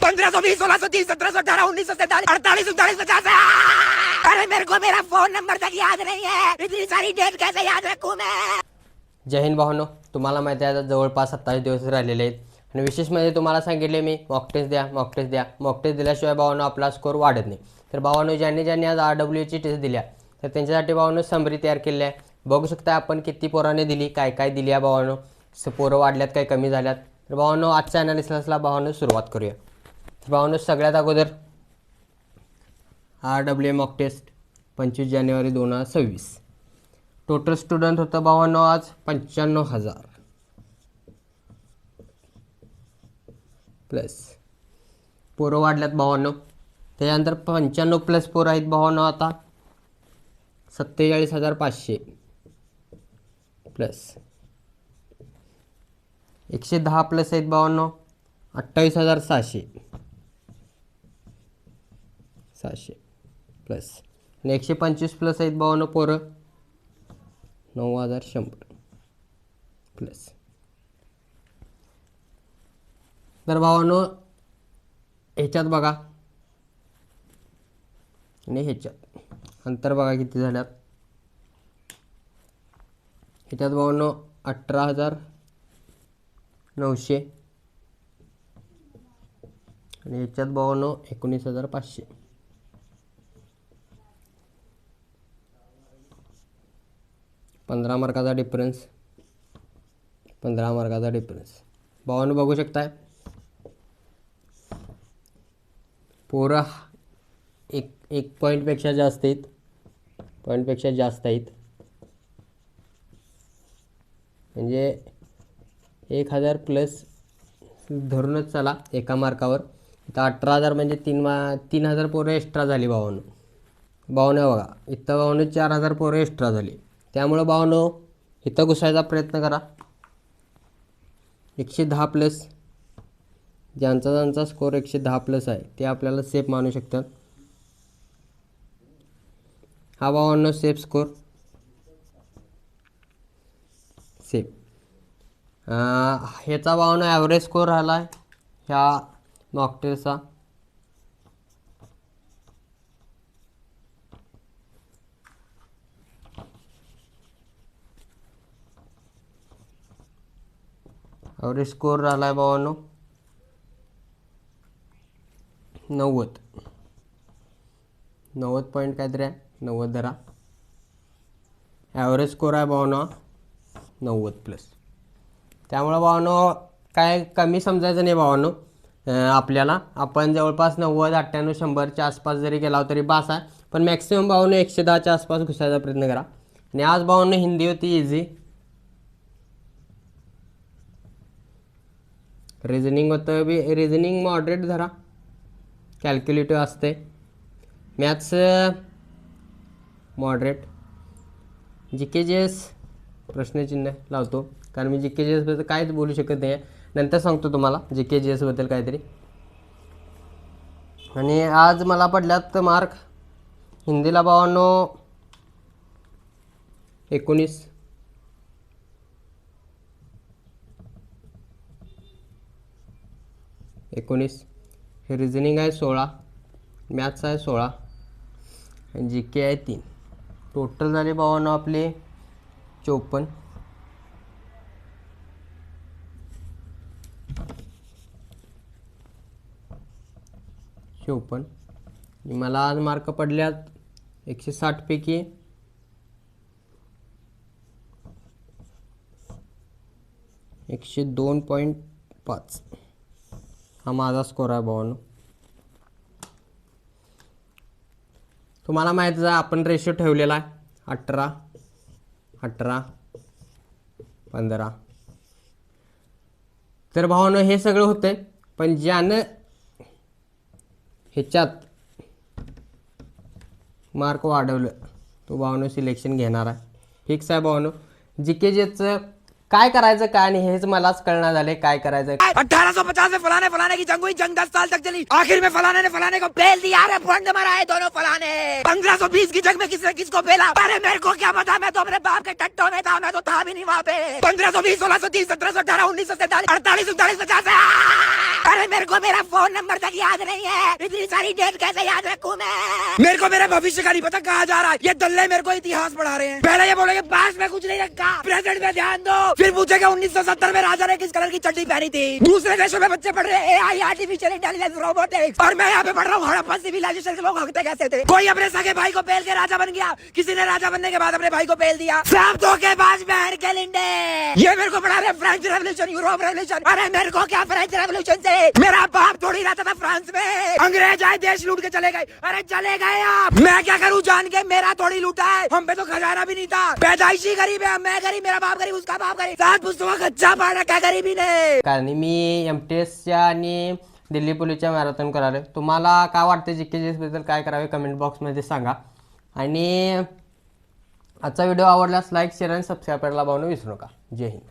पंद्रह सौ बीस सोलह सौ तीस सत्रह सौ अठारह उन्नीस सौ सैंतालीस अड़तालीस उनतालीस पचास अरे मेरे को मेरा फोन नंबर तक याद नहीं है इतनी सारी डेट कैसे याद रखूं मैं जय हिंद भावनो तुम्हाला माहिती आहे आता जवळपास सत्तावीस दिवस राहिलेले आहेत आणि विशेष म्हणजे तुम्हाला सांगितले मी मॉक टेस्ट द्या मॉक टेस्ट द्या मॉक टेस्ट दिल्याशिवाय भावानो आपला स्कोर वाढत नाही तर भावानो ज्यांनी ज्यांनी आज आर डब्ल्यू ची टेस्ट दिल्या तर त्यांच्यासाठी भावानो समरी तयार केली आहे बघू शकता आपण किती पोराने दिली काय काय दिली आहे भावानो पोरं वाढल्यात काय कमी झाल्यात तर भावानो आजच्या अनालिसिसला भावानो सुरुवात करूया तर भावानो सगळ्यात अगोदर. आर डब्ल्यू मॉक टेस्ट पंचवीस जानेवारी दोन हजार सव्वीस. टोटल स्टुडंट होतं भावांनो आज पंच्याण्णव हजार. प्लस पोरं वाढल्यात भावांनो त्याच्यानंतर पंच्याण्णव प्लस पोरं आहेत भावांनो आता. सत्तेचाळीस हजार पाचशे. प्लस एकशे दहा प्लस आहेत भावांनो अठ्ठावीस हजार सहाशे. सहाशे. प्लस आणि एकशे पंचवीस प्लस आहेत बावन्न पोरं. नऊ हजार शंभर. प्लस तर भावानो ह्याच्यात बघा. आणि ह्याच्यात. अंतर बघा किती झाल्यात. ह्याच्यात भावानो अठरा हजार नऊशे. आणि ह्याच्यात भावानो एकोणीस हजार पाचशे. पंधरा मार्काचा डिफरन्स पंधरा मार्काचा डिफरन्स बावन्न बघू शकताय. पोरं एक एक पॉईंटपेक्षा जास्त आहेत. पॉईंटपेक्षा जास्त आहेत. म्हणजे एक हजार प्लस धरूनच चला एका मार्कावर. इथं अठरा हजार म्हणजे तीन मा तीन हजार पोरं एक्स्ट्रा झाली बावन्न. बावन्न बघा. इथं बावन्न चार हजार पोरं एक्स्ट्रा झाली. त्यामुळं भावनो इथं घुसायचा प्रयत्न करा. एकशे दहा प्लस ज्यांचा ज्यांचा स्कोर एकशे दहा प्लस आहे ते आपल्याला सेफ मानू शकतात. हा भावांनो सेफ स्कोर सेफ ह्याचा भावानं ॲव्हरेज स्कोर राहिला आहे ह्या मॉकटेलचा ॲव्हरेज स्कोर राहिला आहे भावानो नव्वद। नव्वद पॉईंट काहीतरी आहे नव्वद धरा। ॲव्हरेज स्कोर आहे भावानो नव्वद प्लस। त्यामुळं भावानो काय कमी समजायचं नाही भावानो आपल्याला आपण जवळपास नव्वद अठ्ठ्याण्णव शंभरच्या आसपास जरी गेला तरी बास आहे पण मॅक्सिमम भावानो एकशे दहाच्या आसपास घुसायचा प्रयत्न करा. आणि आज भावानो हिंदी होती इझी रिजनिंग होतं बी रिजनिंग मॉडरेट धरा कॅल्क्युलेटिव असते. Maths moderate G K G S प्रश्नचिन्ह लावतो. कारण मी जी के जी एसबद्दल काहीच बोलू शकत नाही आहे नंतर सांगतो तुम्हाला जी के जी एसबद्दल काहीतरी. आणि आज मला पडल्यात मार्क हिंदीला भावांनो एकोणीस. एकोणीस. हे आहे सोळा. मॅथ्स आहे सोळा. आणि जी के आहे तीन. टोटल झाले भावानं आपले चोपन्न. चोपन्न. मला आज मार्क पडल्यात एकशे साठपैकी एकशे दोन पॉईंट पाच. हा माझा स्कोर आहे भावानो. तुम्हाला माहीतच आहे आपण रेशो ठेवलेला आहे. अठरा अठरा पंधरा. तर भावानं हे सगळं होतंय पण ज्यानं ह्याच्यात मार्क वाढवलं तो भावानं सिलेक्शन घेणार आहे. फिक्स आहे भावानं. जी के जेचं काय करायचं काय नाही हेच मलाच कळणार झाले काय करायचं अठारह सौ पचास में फलाने फलाने की जंग हुई जंग दस साल तक चली. आखिर में फलाने ने फलाने को बेल दिया अरे फंड मरा है दोनों फलाने। पंद्रह सौ बीस की जंग में किसने किसको बेला? अरे मेरे को क्या पता मैं तो अपने बाप के टट्टो में था मैं तो था भी नहीं वहाँ पे। पंद्रह सौ बीस सोलह सौ तीस सत्रह सौ अठारह उन्नीस सौ सैतालीस अड़तालीस उनतालीस पचास। अरे मेरे को मेरा फोन नंबर तक याद नहीं है। इतनी सारी डेट कैसे याद रखूं मैं? मेरे को मेरे भविष्य का नहीं पता कहाँ जा रहा है। ये दल्ले मेरे को इतिहास पढ़ा रहे हैं। पहले ये बोलेंगे पास में कुछ नहीं रखा। प्रेजेंट में ध्यान दो। फिर पूछेगा उन्नीस सौ सत्तर में राजा ने किस कलर की चड्डी पहनी थी? दूसरे देशों में बच्चे पढ़ रहे हैं। आर्टिफिशियल इंटेलिजेंस रोबोटिक्स और मैं यहाँ पे पढ़ रहा हूँ, हड़प्पा सिविलाइजेशन के लोग हकते कैसे थे? कोई अपने सगे भाई को पेल के राजा बन गया? किसी ने राजा बनने के बाद अपने भाई को पेल दिया? सब धोखेबाज बहन के लिंडे। ये मेरे को पढ़ा रहे फ्रेंच रेवोल्यूशन यूरोप रेवोल्यूशन अरे मेरे को क्या फ्रेंच रेवोल्यूशन से? मेरा बाप थोड़ी रहता था फ्रांस में। अंग्रेज़ आए, देश लूट के चले गए। अरे चले गए आप। मैं क्या करूँ जान के? मेरा थोड़ी लूटा है। हम पे तो खजाना भी नहीं था। पैदाइशी गरीब है। मैं गरीब, मेरा बाप गरीब, उसका बाप गरीब। सात पुस्तक कच्चा पाड़ा क्या गरीबी नाही. कारण मी एम टी एसच्या आणि दिल्ली पोलीसच्या मॅरेथॉन करायला. तुम्हाला काय वाटते जी के बद्दल काय करावे कमेंट बॉक्समध्ये सांगा. आणि आजचा व्हिडिओ आवडल्यास लाईक शेअर आणि सबस्क्राईब करायला भावनं विसरू नका. जय हिंद.